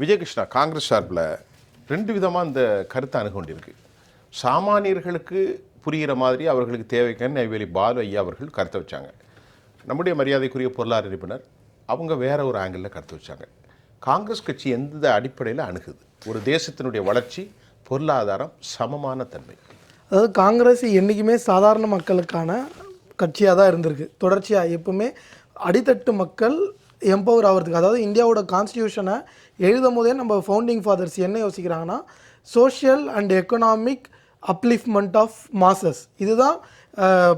விஜயகிருஷ்ணா காங்கிரஸ் சார்பில் ரெண்டு விதமாக இந்த கருத்தை அணுகொண்டிருக்கு. சாமானியர்களுக்கு புரிகிற மாதிரி அவர்களுக்கு தேவைக்கான நெய்வேலி பாலு ஐயா அவர்கள் கருத்தை வச்சாங்க. நம்முடைய மரியாதைக்குரிய பொருளாதார நிபுணர் அவங்க வேற ஒரு ஆங்கிளில் கருத்து வச்சாங்க. காங்கிரஸ் கட்சி எந்த அடிப்படையில் அணுகுது? ஒரு தேசத்தினுடைய வளர்ச்சி பொருளாதாரம் சமமான தன்மை. அதாவது காங்கிரஸ் என்றைக்குமே சாதாரண மக்களுக்கான கட்சியாக தான் இருந்திருக்கு. தொடர்ச்சியாக எப்பவுமே அடித்தட்டு மக்கள் எம்பவர் ஆகிறதுக்கு அதாவது இந்தியாவோட கான்ஸ்டியூஷனை எழுதும் போதே நம்ம ஃபவுண்டிங் ஃபாதர்ஸ் என்ன யோசிக்கிறாங்கன்னா social and economic upliftment of masses இதுதான்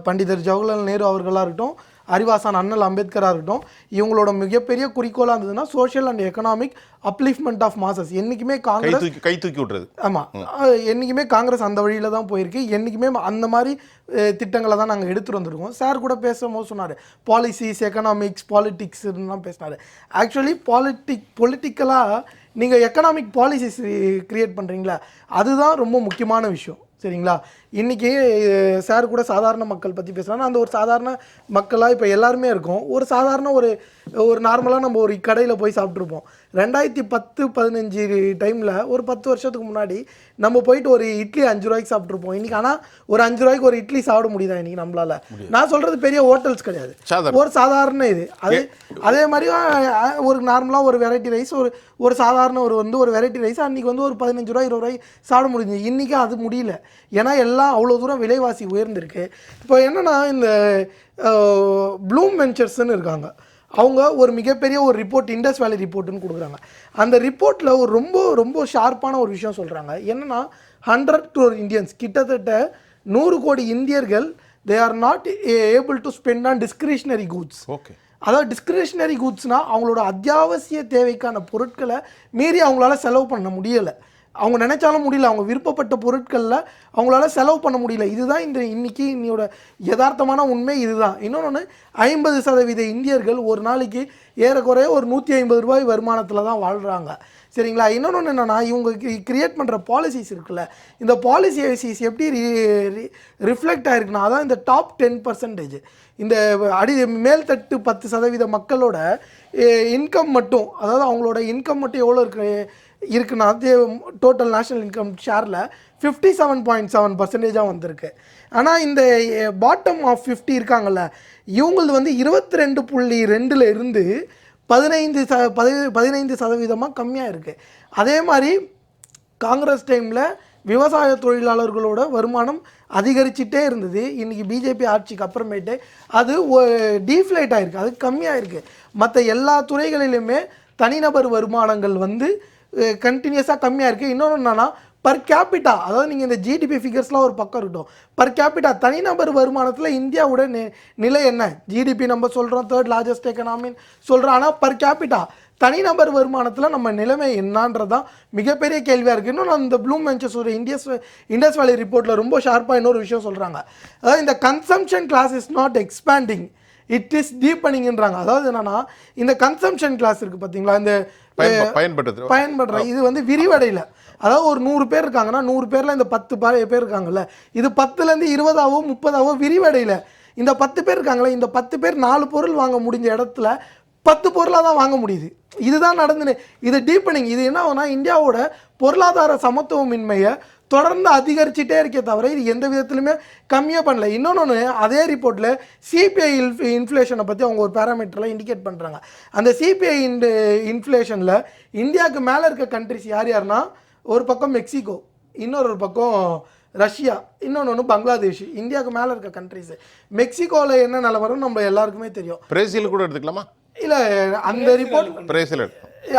பண்டிதர் ஜவஹர்லால் நேரு அவர்களாக இருக்கட்டும் அறிவாசான் அண்ணல் அம்பேத்கராக இருக்கட்டும் இவங்களோட மிகப்பெரிய குறிக்கோளாக இருந்ததுன்னா social and economic upliftment of masses என்றைக்குமே காங்கிரஸ் தூக்கி கை தூக்கி விட்டுறது. ஆமாம் என்றைக்குமே காங்கிரஸ் அந்த வழியில் தான் போயிருக்கு. என்றைக்குமே அந்த மாதிரி திட்டங்களை தான் நாங்கள் எடுத்துகிட்டு வந்திருக்கோம். சார் கூட பேசும்போது சொன்னார் பாலிசிஸ் எக்கனாமிக்ஸ் பாலிட்டிக்ஸ்லாம் பேசினார். ஆக்சுவலி பாலிட்டிக் பொலிட்டிக்கலாக நீங்கள் எக்கனாமிக் பாலிசிஸ் கிரியேட் பண்ணுறீங்களா அதுதான் ரொம்ப முக்கியமான விஷயம். சரிங்களா? இன்றைக்கி சார் கூட சாதாரண மக்கள் பற்றி பேசுகிறாங்க அந்த ஒரு சாதாரண மக்களாக இப்போ எல்லாருமே இருக்கோம். ஒரு சாதாரண ஒரு ஒரு நார்மலாக நம்ம ஒரு கடையில் போய் சாப்பிட்ருப்போம் ரெண்டாயிரத்தி பத்து பதினஞ்சு டைமில் ஒரு பத்து வருஷத்துக்கு முன்னாடி நம்ம போயிட்டு ஒரு இட்லி அஞ்சு ரூபாய்க்கு சாப்பிட்ருப்போம் இன்றைக்கி ஆனால் ஒரு அஞ்சு ரூபாய்க்கு ஒரு இட்லி சாப்பிட முடியுதா இன்றைக்கி நம்மளால? நான் சொல்கிறது பெரிய ஹோட்டல்ஸ் கிடையாது. ஒரு சாதாரண இது. அதே அதே மாதிரி ஒரு நார்மலாக ஒரு வெரைட்டி ரைஸ் ஒரு ஒரு சாதாரண ஒரு வந்து ஒரு வெரைட்டி ரைஸ் அன்றைக்கி வந்து ஒரு பதினஞ்சு ரூபாய் இருபது ரூபாய் சாப்பிட முடிஞ்சு இன்றைக்கி அது முடியல. ஏன்னா எல்லாம் அவ்வளோ தூரம் விலைவாசி உயர்ந்திருக்கு. இப்போ என்னென்னா இந்த ப்ளூம் வெஞ்சர்ஸ்னு இருக்காங்க. அவங்க ஒரு மிகப்பெரிய ஒரு ரிப்போர்ட் இண்டஸ் வேலி ரிப்போர்ட்னு கொடுக்குறாங்க. அந்த ரிப்போர்ட்டில் ஒரு ரொம்ப ரொம்ப ஷார்ப்பான ஒரு விஷயம் சொல்கிறாங்க என்னென்னா ஹண்ட்ரட் டு இந்தியன்ஸ் கிட்டத்தட்ட நூறு கோடி இந்தியர்கள் they are not able to spend on discretionary goods okay அதாவது டிஸ்கிரிஷனரி கூட்ஸ்னால் அவங்களோட அத்தியாவசிய தேவைக்கான பொருட்களை மீறி அவங்களால செலவு பண்ண முடியலை. அவங்க நினைச்சாலும் முடியல அவங்க விருப்பப்பட்ட பொருட்களில் அவங்களால செலவு பண்ண முடியல. இதுதான் இந்த இன்னைக்கு இன்னையோட யதார்த்தமான உண்மை இதுதான். இன்னொன்று ஐம்பது சதவீத இந்தியர்கள் ஒரு நாளைக்கு ஏறக்குறைய ஒரு நூற்றி ஐம்பது ரூபாய் வருமானத்தில் தான் வாழ்கிறாங்க சரிங்களா? இன்னொன்று என்னென்னா இவங்க கிரியேட் பண்ணுற பாலிசிஸ் இருக்குல்ல இந்த பாலிசிஸ் எப்படி ரிஃப்ளெக்ட் ஆகிருக்குன்னா அதான் இந்த டாப் டென் பர்சன்டேஜ் இந்த அடி மேல்தட்டு பத்து சதவீத மக்களோட இன்கம் மட்டும் அதாவது அவங்களோட இன்கம் மட்டும் எவ்வளோ இருக்குது இருக்குன்னா டோட்டல் நேஷனல் இன்கம் ஷேரில் ஃபிஃப்டி செவன் பாயிண்ட் செவன் பர்சன்டேஜாக வந்திருக்கு. ஆனால் இந்த பாட்டம் ஆஃப் ஃபிஃப்டி இருக்காங்கல்ல இவங்களது வந்து இருபத்தி ரெண்டு புள்ளி ரெண்டில் இருந்து பதினைந்து ச பதி பதினைந்து சதவீதமாக கம்மியாக இருக்குது அதே மாதிரி காங்கிரஸ் டைமில் விவசாய தொழிலாளர்களோட வருமானம் அதிகரிச்சிட்டே இருந்தது. இன்றைக்கி பிஜேபி ஆட்சிக்கு அப்புறமேட்டு அது டீஃப்ளேட் ஆகிருக்கு அது கம்மியாக மற்ற எல்லா துறைகளிலுமே தனிநபர் வருமானங்கள் வந்து கண்டினியூஸாக கம்மியாக இருக்குது இன்னொன்று என்னென்னா பர் கேபிட்டா அதாவது நீங்கள் இந்த ஜிடிபி ஃபிகர்ஸ்லாம் ஒரு பக்கம் இருக்கட்டும். பர் கேபிட்டா தனிநபர் வருமானத்தில் இந்தியாவோட நி நிலை என்ன? ஜிடிபி நம்ம சொல்கிறோம் தேர்ட் லார்ஜஸ்ட் எக்கனாமின்னு சொல்கிறோம் ஆனால் பர் கேபிட்டா தனிநபர் வருமானத்தில் நம்ம நிலைமை என்னன்றதான் மிகப்பெரிய கேள்வியாக இருக்குது இன்னும் இந்த ப்ளூம் வெஞ்சர்ஸோட இந்தியஸ் இண்டஸ் வேலி ரிப்போர்ட்டில் ரொம்ப ஷார்ப்பாக இன்னொரு விஷயம் சொல்கிறாங்க அதாவது இந்த consumption class is not expanding it is டீப்பனிங்ன்றாங்க அதாவது என்னென்னா இந்த கன்சம்ஷன் கிளாஸ் இருக்குது பார்த்தீங்களா இந்த பயன்ப- பயன்படுத்துறது. பயன்படுற இது வந்து விரிவடையில. அதாவது ஒரு நூறு பேர் இருக்காங்கன்னா நூறு பேர்ல இந்த பத்து பேர் இருக்காங்கல்ல. இது பத்துலேருந்து இருபதாவோ முப்பதாவோ விரிவடையில. இந்த பத்து பேர் இருக்காங்களே இந்த பத்து பேர் நாலு பொருள் வாங்க முடிஞ்ச இடத்துல பத்து பொருளாக தான் வாங்க முடியுது. இதுதான் நடந்துன்னு இது டீப்பனிங் இது என்ன ஆகும்னா இந்தியாவோட பொருளாதார சமத்துவமின்மையை தொடர்ந்து அதிகரிச்சுட்டே இருக்கே தவிர இது எந்த விதத்துலையுமே கம்மியாக பண்ணல. இன்னொன்று அதே ரிப்போர்ட்டில் சிபிஐ இன்ஃப்ளேஷனை பற்றி அவங்க ஒரு பேராமீட்டரில் இண்டிகேட் பண்ணுறாங்க அந்த சிபிஐ இன் இன்ஃப்ளேஷனில் இந்தியாவுக்கு மேலே இருக்க கண்ட்ரிஸ் யார் யாருன்னா ஒரு பக்கம் மெக்சிகோ இன்னொரு ஒரு பக்கம் ரஷ்யா இன்னொன்று ஒன்று பங்களாதேஷ் இந்தியாவுக்கு மேலே இருக்க கண்ட்ரிஸ் மெக்சிகோவில் என்ன நிலவரம் நம்ம எல்லாருக்குமே தெரியும். பிரேசில் கூட எடுத்துக்கலாமா? இல்லை அந்த ரிப்போர்ட் பிரேசில்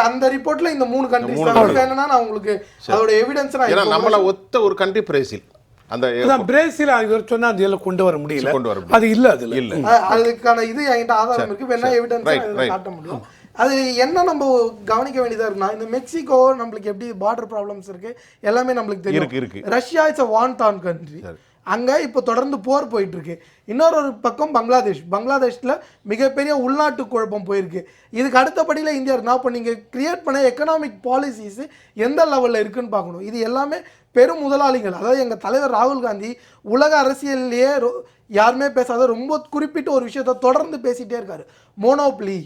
அந்த ரிப்போர்ட்ல இந்த மூணு கண்ட்ரிஸ் தான். வேணும்னா நான் உங்களுக்கு அதோட எவிடன்ஸ் நான் நம்மள ஒத்த ஒரு கண்ட்ரி பிரேசில். அந்த பிரேசில் இவர் சொன்னா அது எல்லாம் கொண்டு வர முடியல. கொண்டு வர. அது இல்ல அதுல. இல்ல. அதுக்கான இது என்கிட்ட ஆதாரம் இருக்கு. வேணா எவிடன்ஸ். காட்ட முடியும். அது என்ன நம்ம கவனிக்க வேண்டியதா இருக்குன்னா இந்த மெக்சிகோ நம்மளுக்கு எப்படி பார்டர் ப்ராப்ளம்ஸ் இருக்கு எல்லாமே நம்மளுக்கு தெரியும். இருக்கு, இருக்கு. Russia it's a war torn country அங்க இப்போ தொடர்ந்து போர் போயிட்டு இருக்கு இன்னொரு ஒரு பக்கம் பங்களாதேஷ். பங்களாதேஷ்ல மிகப்பெரிய உள்நாட்டு குழப்பம் போயிருக்கு. இதுக்கு அடுத்தபடியில் இந்தியா இருக்கு. நான் இப்போ நீங்க கிரியேட் பண்ண எக்கனாமிக் பாலிசிஸ் எந்த லெவல்ல இருக்குன்னு பார்க்கணும். இது எல்லாமே பெரும் முதலாளிகள். அதாவது எங்க தலைவர் ராகுல் காந்தி உலக அரசியல்லையே ரொ- யாருமே பேசாத ரொம்ப குறிப்பிட்ட ஒரு விஷயத்த தொடர்ந்து பேசிட்டே இருக்காரு. மோனோப்ளி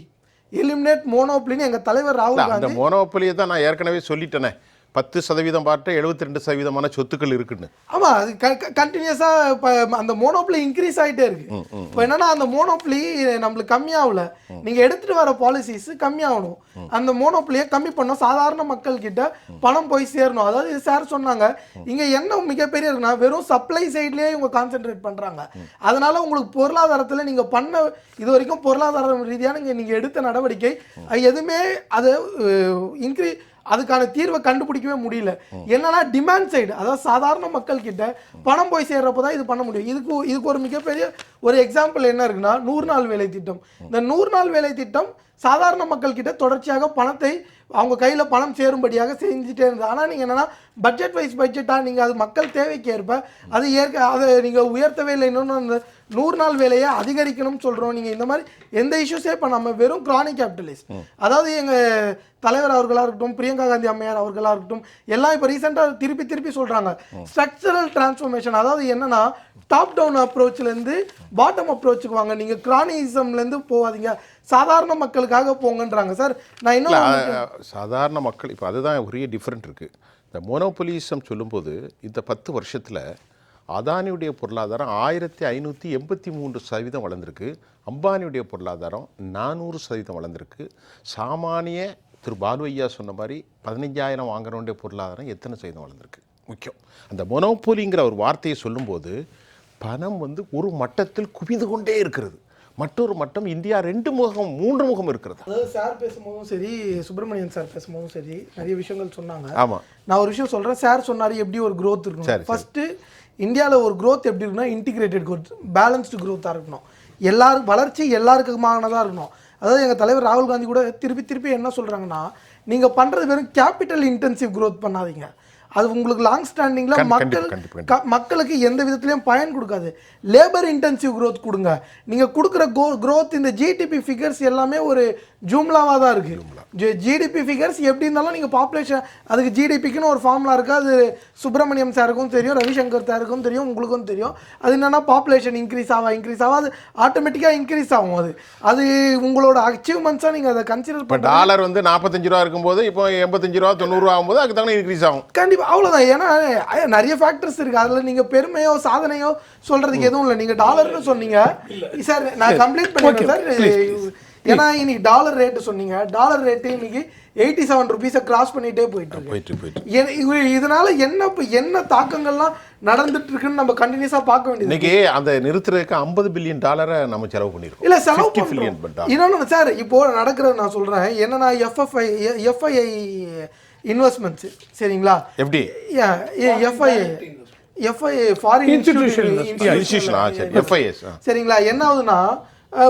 எலிமினேட் மோனோப்ளின்னு எங்க தலைவர் ராகுல் காந்தி மோனோபலியை தான் நான் ஏற்கனவே சொல்லிட்டேனே. பத்து சதவீதம் பாட்டு எழுபத்தி ரெண்டு சதவீதமான சொத்துக்கள் இருக்குன்னு. ஆமா அது கண்டினியூஸா இப்போ அந்த மோனோப்ளி இன்க்ரீஸ் ஆயிட்டே இருக்கு. இப்போ என்னன்னா அந்த மோனோப்ளி நம்மளுக்கு கம்மியாகல. நீங்க எடுத்துட்டு வர பாலிசிஸ் கம்மியாகணும். அந்த மோனோப்ளியை கம்மி பண்ணோம் சாதாரண மக்கள் கிட்ட பணம் போய் சேரணும். அதாவது சார் சொன்னாங்க இங்க என்ன மிகப்பெரிய இருக்குன்னா வெறும் சப்ளை சைட்லயே இவங்க கான்சென்ட்ரேட் பண்றாங்க. அதனால உங்களுக்கு பொருளாதாரத்துல நீங்க பண்ண இது வரைக்கும் பொருளாதார ரீதியான நீங்க- நீங்க எடுத்த நடவடிக்கை எதுவுமே அது இன்க்ரீ அதுக்கான தீர்வை கண்டுபிடிக்கவே முடியல. என்னன்னா டிமாண்ட் சைடு அதாவது சாதாரண மக்கள் கிட்ட பணம் போய் சேர்றப்ப தான் இது பண்ண முடியும். இதுக்கு இதுக்கு ஒரு மிகப்பெரிய ஒரு எக்ஸாம்பிள் என்ன இருக்குன்னா நூறு நாள் வேலை திட்டம். இந்த நூறு நாள் வேலை திட்டம் சாதாரண மக்கள் கிட்ட தொடர்ச்சியாக பணத்தை அவங்க கையில் பணம் சேரும்படியாக செஞ்சுட்டே இருந்தது. ஆனால் நீங்கள் என்னன்னா பட்ஜெட் வைஸ் பட்ஜெட்டாக நீங்கள் அது மக்கள் தேவைக்கு ஏற்ப அது ஏற்க அதை நீங்கள் உயர்த்தவே இல்லை. இன்னொன்று அந்த நூறு நாள் வேலையை அதிகரிக்கணும்னு சொல்கிறோம் நீங்கள் இந்த மாதிரி எந்த இஷ்யூஸே பண்ணாமல் வெறும் கிரானிக் கேபிட்டலிஸ்ட் அதாவது எங்கள் தலைவர் அவர்களாக இருக்கட்டும் பிரியங்கா காந்தி அம்மையார் அவர்களாக இருக்கட்டும் எல்லாம் இப்போ ரீசெண்டாக திருப்பி திருப்பி சொல்கிறாங்க ஸ்ட்ரக்சரல் டிரான்ஸ்ஃபர்மேஷன் அதாவது என்னன்னா டாப் டவுன் அப்ரோச்லேருந்து பாட்டம் அப்ரோச்சுக்கு வாங்க. நீங்கள் கிரானிசம்லேருந்து போகாதீங்க. சாதாரண மக்களுக்காக போங்கன்றாங்க சார். நான் இன்னும் சாதாரண மக்கள் இப்போ அதுதான் பெரிய டிஃப்ரெண்ட் இருக்குது இந்த மோனோபொலிசம் சொல்லும்போது இந்த பத்து வருஷத்தில் அதானியுடைய பொருளாதாரம் ஆயிரத்தி ஐநூற்றி எண்பத்தி மூன்று சதவீதம் வளர்ந்துருக்கு. அம்பானியுடைய பொருளாதாரம் நானூறு சதவீதம் வளர்ந்துருக்கு. சாமானிய திரு பாலு ஐயா சொன்ன மாதிரி பதினஞ்சாயிரம் வாங்குறவனுடைய பொருளாதாரம் எத்தனை சதவீதம் வளர்ந்துருக்கு? முக்கியம். அந்த மொனோபோலிங்கிற ஒரு வார்த்தையை சொல்லும்போது பணம் வந்து ஒரு மட்டத்தில் குவிந்து கொண்டே இருக்கிறது. மற்றொரு மட்டம் இந்தியா ரெண்டு முகம் மூன்று முகம் இருக்கிறது? அதாவது சார் பேசும்போதும் சரி சுப்பிரமணியன் சார் பேசும்போதும் சரி நிறைய விஷயங்கள் சொன்னாங்க. ஆமாம் நான் ஒரு விஷயம் சொல்றேன் சார் சொன்னாரு எப்படி ஒரு சரி, இருக்கணும். சரி. ஃபர்ஸ்ட் இந்தியால ஒரு growth எப்படி இருக்குன்னா இன்டிகிரேட்டட் growth பேலன்ஸ்டு growth-ஆ இருக்கணும். எல்லாரும் வளர்ச்சி எல்லாருக்குமானதா இருக்கணும். அதாவது எங்க தலைவர் ராகுல் காந்தி கூட திருப்பி திருப்பி என்ன சொல்றாங்கன்னா நீங்க பண்றது வெறும் கேபிட்டல் இன்டென்சிவ் growth பண்ணாதீங்க. அது உங்களுக்கு லாங் ஸ்டாண்டிங்ல கண்- மக்கள் மக்களுக்கு எந்த விதத்துலையும் பயன் கொடுக்காது. லேபர் இன்டென்சிவ் growth கொடுங்க. நீங்க கொடுக்குற கோ growth இந்த ஜிடிபி ஃபிகர்ஸ் எல்லாமே ஒரு ஜூம்லாவாக தான் இருக்கு. ஜிடிபி ஃபிகர்ஸ் எப்படி இருந்தாலும் நீங்க பாப்புலேஷன் அதுக்கு ஜிடிபிக்குன்னு ஒரு ஃபார்முலா இருக்கு அது சுப்பிரமணியம் சாருக்கும் தெரியும் ரவிசங்கர் சாருக்கும் தெரியும் உங்களுக்கும் தெரியும். அது என்னன்னா பாப்புலேஷன் இன்க்ரீஸ் ஆவா இன்க்ரீஸ் ஆவா அது ஆட்டோமேட்டிக்காக இன்க்ரீஸ் ஆகும் அது. அது உங்களோட அச்சீவ்மெண்ட்ஸாக நீங்க அதை கன்சிடர் இப்போ டாலர் வந்து நாற்பத்தஞ்சு ரூபா இருக்கும்போது இப்போ எண்பத்தஞ்சு ரூபா தொண்ணூறுரூவா ஆகும்போது அதுக்கு தகுந்த இன்க்ரீஸ் ஆகும். கண்டிப்பா அவ்வளவுதான். ஏன்னா நிறைய ஃபேக்டர்ஸ் இருக்கு. அதுல நீங்க பெருமையோ சாதனையோ சொல்றதுக்கு எதுவும் இல்லை. நீங்க டாலர்னு சொன்னீங்க. சார் நான் கம்ப்ளீட் பண்ணிடுறேன் சார் ஏன்னா இன்னைக்கு டாலர் ரேட்டு சொன்னீங்க. டாலர் ரேட்டு இன்னைக்கு எயிட்டி செவன் ருபீஸை கிராஸ் பண்ணிட்டே போயிட்டு இருக்கு. போயிட்டு போயிட்டு. இதனால என்ன இப்ப என்ன தாக்கங்கள்லாம் நடந்துட்டு இருக்குன்னு நம்ம கண்டினியூஸா பார்க்க வேண்டியது இன்னைக்கு அந்த நிறுத்துறதுக்கு ஐம்பது பில்லியன் டாலரை நம்ம செலவு பண்ணிருக்கோம் இல்ல செலவு 50 billion பண்றோம் dollar. இன்னொன்னு சார் இப்போ நடக்கிறது நான் சொல்றேன். என்னன்னா எஃப்எஃப்ஐ எஃப்ஐஐ இன்வெஸ்ட்மெண்ட்ஸ் சரிங்களா? எப்படி? எஃப்ஐ எஃப்ஐ ஃபாரின் எஃப்ஐஎஸ் சரிங்களா? என்ன ஆகுதுன்னா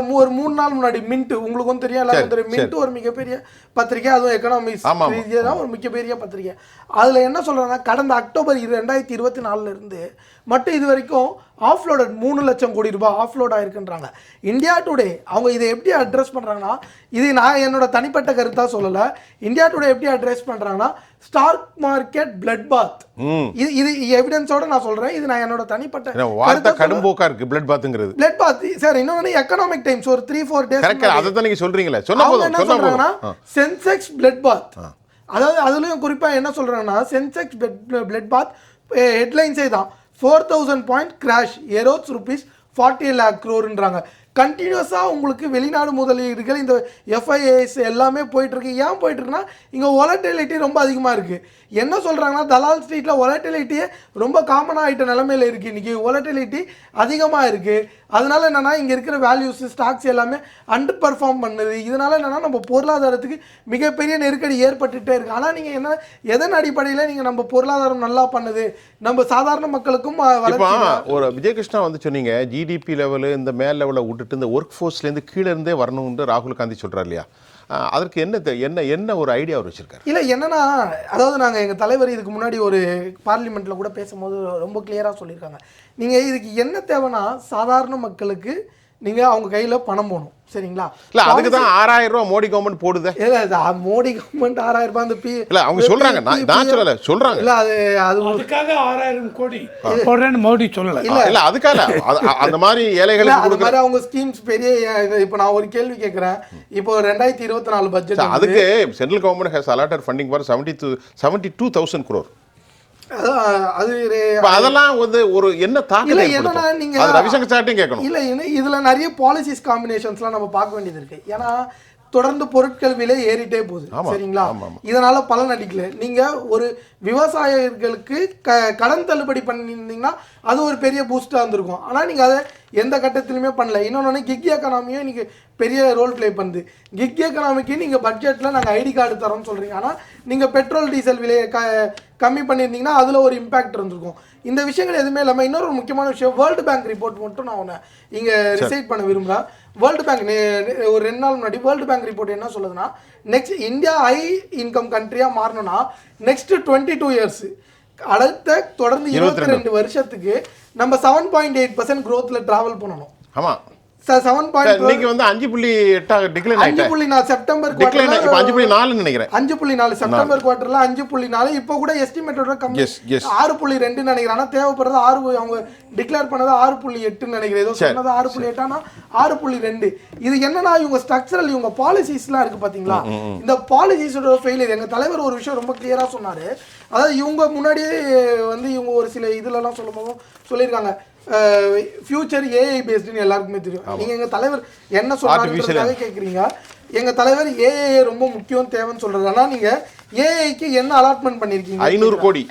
ஒரு மூணு நாள் முன்னாடி மின்ட் உங்களுக்கும் தெரியும் எல்லாருக்கும் தெரியும். மின்ட் ஒரு மிகப்பெரிய பத்திரிக்கை அதுவும் எக்கனாமிக்ஸ். ரீதியாக ஒரு மிகப்பெரிய பத்திரிக்கை. அதுல என்ன சொல்றாங்கன்னா கடந்த அக்டோபர் இரு- ரெண்டாயிரத்தி இருபத்தி நாலுல இருந்து மட்டும் இது வரைக்கும் ஆஃப்லோடட் மூணு லட்சம் கோடி ரூபாய் ஆஃப்லோட் ஆயிருக்குன்றாங்க. இந்தியா டுடே அவங்க இதை எப்படி அட்ரஸ் பண்றாங்கன்னா இது நான் என்னோட தனிப்பட்ட கருத்தா சொல்லல. இந்தியா டுடே எப்படி அட்ரஸ் பண்றாங்கன்னா ஸ்டாக் மார்க்கெட் பிளட் பாத் இது இது எவிடன்ஸோட நான் சொல்றேன். இது நான் என்னோட தனிப்பட்ட வார்த்தை. கடும்போக்கா இருக்கு பிளட் பாத்துங்கிறது பிளட் பாத் சார் இன்னொன்று எக்கனாமிக் டைம்ஸ் ஒரு த்ரீ ஃபோர் டேஸ் அதை தான் நீங்க சொல்றீங்களே. சொன்ன அவங்க போதும் என்ன ஆ. சென்செக்ஸ் பிளட் பாத் அதாவது அதுலயும் குறிப்பா என்ன சொல்றாங்கன்னா சென்செக்ஸ் பிளட் பாத் ஹெட்லைன்ஸே தான். Four thousand point crash erodes rupees forty lakh க்ரோருன்றாங்க கண்டினியூஸாக உங்களுக்கு வெளிநாடு முதலீடுகள் இந்த எஃப்ஐஏஎஸ் எல்லாமே போயிட்டுருக்கு. ஏன் போயிட்டுருக்குன்னா இங்கே ஒலட்டிலிட்டி ரொம்ப அதிகமாக இருக்குது என்ன சொல்கிறாங்கன்னா தலால் ஸ்ட்ரீட்டில் ஒலட்டிலிட்டியே ரொம்ப காமனாக ஆகிட்ட நிலமையில இருக்குது இன்றைக்கி ஒலட்டிலிட்டி அதிகமாக இருக்குது அதனால என்னென்னா இங்கே இருக்கிற வேல்யூஸ் ஸ்டாக்ஸ் எல்லாமே அண்டர் பர்ஃபார்ம் பண்ணுது. இதனால் என்னென்னா நம்ம பொருளாதாரத்துக்கு மிகப்பெரிய நெருக்கடி ஏற்பட்டுகிட்டே இருக்குது ஆனால் நீங்கள் என்ன எதன் அடிப்படையில் நீங்கள் நம்ம பொருளாதாரம் நல்லா பண்ணுது? நம்ம சாதாரண மக்களுக்கும் ஒரு விஜயகிருஷ்ணா வந்து சொன்னீங்க ஜிடிபி லெவலு இந்த மேல் லெவலை விட்டுட்டு இந்த ஒர்க் ஃபோர்ஸ்லேருந்து கீழே இருந்தே வரணும்னு ராகுல் காந்தி சொல்றாரு இல்லையா? அதற்கு என்ன என்ன என்ன ஒரு ஐடியா அவர் வச்சிருக்காரு? இல்லை என்னன்னா அதாவது நாங்கள் எங்கள் தலைவர் இதுக்கு முன்னாடி ஒரு பார்லிமெண்ட்டில் கூட பேசும்போது ரொம்ப கிளியராக சொல்லியிருக்காங்க. நீங்கள் இதுக்கு என்ன தேவைன்னா சாதாரண மக்களுக்கு நீங்க அவங்க கையில பணம் போகணும் சரிங்களா? இல்ல அதுக்கு தான் ஆறாயிரம் ரூபாய் மோடி கவர்மெண்ட் போடுதே. இல்ல மோடி கவர்மெண்ட் ஆறாயிரம் ரூபாய் அந்த பி இல்ல அவங்க சொல்றாங்க. நான் நான் சொல்லல சொல்றாங்க. இல்ல அது அது அதுக்காக ஆறாயிரம் கோடி போடுறேன்னு மோடி சொல்லல. ஆ, இல்ல அதுக்காக அந்த மாதிரி இல்ல ஏழைகளுக்கு அது கொடுக்குற மாதிரி அவங்க ஸ்கீம்ஸ் பெரிய இது இப்போ நான் ஒரு கேள்வி கேட்குறேன் இப்போ ரெண்டாயிரத்தி இருபத்தி நாலு பட்ஜெட் அதுக்கு central government has allotted funding for seventy two seventy two thousand crore அதெல்லாம் வந்து ஒரு என்ன ஏற்படுத்தும்? என்னன்னா நீங்க ரவிசங்கர் சார்ட்டையும் கேட்கணும். இல்ல இதுல நிறைய பாலிசிஸ் காம்பினேஷன்ஸ்லாம் நம்ம பார்க்க வேண்டியது இருக்கு. ஏன்னா தொடர்ந்து பொருட்கள் விலை ஏறிட்டே போகுது. சரிங்களா. இதனால பலன் அடிக்கல நீங்க ஒரு விவசாயிகளுக்கு க கடன் தள்ளுபடி பண்ணியிருந்தீங்கன்னா அது ஒரு பெரிய பூஸ்டா இருந்திருக்கும். ஆனா நீங்க அதை எந்த கட்டத்திலுமே பண்ணல. இன்னொன்னு கிக் எக்கனாமியும் இன்னைக்கு பெரிய ரோல் ப்ளே பண்ணுது. கிக் எக்கனாமிக்கு நீங்க பட்ஜெட்ல நாங்க ஐடி கார்டு தரோம்னு சொல்றீங்க. ஆனா நீங்க பெட்ரோல் டீசல் விலையை க கம்மி பண்ணியிருந்தீங்கன்னா அதுல ஒரு இம்பாக்ட் இருந்திருக்கும். இந்த விஷயங்கள் எதுவுமே இல்லாம இன்னொரு முக்கியமான விஷயம் வேர்ல்டு பேங்க் ரிப்போர்ட் மட்டும் நான் உன்னை இங்க ரிசைட் பண்ண விரும்புறேன். வேர்ல்டு பேங்க் ஒரு ரெண்டு நாள் முன்னாடி வேர்ல்டு பேங்க் ரிப்போர்ட் என்ன சொல்லுதுன்னா நெக்ஸ்ட் இந்தியா ஹை இன்கம் கண்ட்ரியா மாறணும்னா நெக்ஸ்ட் டுவெண்ட்டி டூ இயர்ஸ் அடுத்த தொடர்ந்து இருபத்தி ரெண்டு. வருஷத்துக்கு நம்ம செவன் பாயிண்ட் எயிட் பர்சன்ட் க்ரோத்ல டிராவல் பண்ணணும். ஆமா. செவன் பாயிண்ட் இன்னைக்கு வந்து அஞ்சு புள்ளி எட்டாக டிக்ளைன் அஞ்சு புள்ளி நாலு செப்டம்பர் டிக்ளைன் இப்போ quarter ல- அஞ்சு புள்ளி நாலுன்னு நினைக்கிறேன். அஞ்சு புள்ளி நாலு செப்டம்பர் குவார்டர்ல அஞ்சு புள்ளி நாலு. இப்போ கூட எஸ்டிமேட்டோட கம்மி. ஆறு புள்ளி ரெண்டு நினைக்கிறேன். ஆனா தேவைப்படுறது ஆறு அவங்க டிக்ளேர் பண்ணது ஆறு புள்ளி எட்டுன்னு நினைக்கிறேன். ஏதோ சொன்னது ஆறு புள்ளி எட்டானா ஆறு புள்ளி ரெண்டு. இது என்னன்னா இவங்க ஸ்ட்ரக்சரல் இவங்க பாலிசிஸ்லாம் இருக்கு பாத்தீங்களா? இந்த பாலிசிஸோட ஃபெயிலியர் எங்க தலைவர் ஒரு விஷயம் ரொம்ப கிளியரா சொன்னாரு. அதாவது இவங்க முன்னாடியே வந்து இவங்க ஒரு சில இதுலலாம் சொல்லும் போதும் சொல்லியிருக்காங்க ஃபியூச்சர் ஏஐ பேஸ்டுன்னு எல்லாருக்குமே தெரியும். நீங்க எங்க தலைவர் என்ன சொன்னாருன்றதுக்காக கேக்குறீங்க. எங்க தலைவர் ஏஐ ரொம்ப முக்கியம் தேவைன்னு சொல்றது ஆனா நீங்க ஏஐக்கு என்ன அலாட்மெண்ட் பண்ணிருக்கீங்க? ஐநூறு கோடி.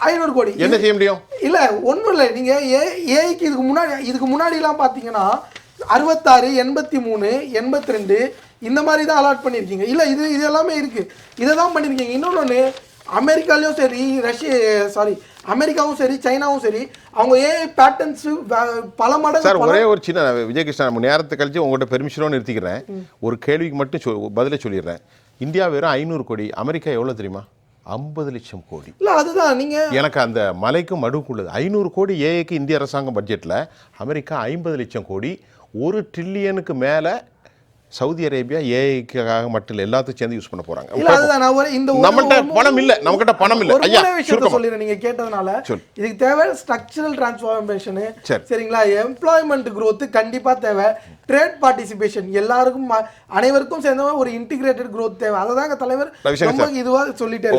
ஐநூறு கோடி. என்ன செய்ய முடியும்? இல்ல ஒண்ணும் இல்ல. நீங்க ஏ ஏஐக்கு இதுக்கு முன்னாடி இதுக்கு முன்னாடிலாம் பாத்தீங்கன்னா அறுபத்தாறு எண்பத்தி மூணு எண்பத்தி ரெண்டு இந்த மாதிரி தான் அலாட் பண்ணியிருக்கீங்க இல்ல இது இது எல்லாமே இருக்கு. இதை தான் பண்ணியிருக்கீங்க இன்னொன்று அமெரிக்காலையும் சரி ரஷ்ய சாரி அமெரிக்காவும் சரி சைனாவும் சரி அவங்க ஏஐ பேட்டர்ன்ஸ் பல மடங்கு சார் ஒரே ஒரு சின்ன விஜயகிருஷ்ணன் நேரத்தை கழிச்சு உங்கள்கிட்ட பெர்மிஷனோட நிறுத்திக்கிறேன் ஒரு கேள்விக்கு மட்டும் சொ பதிலே சொல்லிடுறேன். இந்தியா வெறும் ஐநூறு கோடி அமெரிக்கா எவ்வளோ தெரியுமா? ஐம்பது லட்சம் கோடி. இல்ல அதுதான் நீங்க எனக்கு அந்த மலைக்கும் மடுவுக்குள்ளது. ஐநூறு கோடி ஏஏக்கு இந்திய அரசாங்கம் பட்ஜெட்டில் அமெரிக்கா ஐம்பது லட்சம் கோடி ஒரு ட்ரில்லியனுக்கு மேலே சவுதி அரேபியா ஏஐக்காக மட்டும் இல்லை எல்லாத்தையும் சேர்ந்து யூஸ் பண்ண ஒரு இந்த ஒரு- பணம் இல்ல, நம்மகிட்ட பணம் இல்ல. ஐயா, விஷயத்த. சொல்லிடுறேன் நீங்க கேட்டதுனால. இதுக்கு தேவை ஸ்ட்ரக்சரல் டிரான்ஸ்ஃபார்மேஷன் சரி. சரிங்களா எம்ப்ளாய்மெண்ட் growth கண்டிப்பா தேவை ட்ரேட் பார்ட்டிசிபேஷன் எல்லாருக்கும் அனைவருக்கும் சேர்ந்த ஒரு இன்டிகிரேட்டட் growth தேவை அதை தான் எங்க தலைவர் ரொம்ப இதுவா சொல்லிட்டே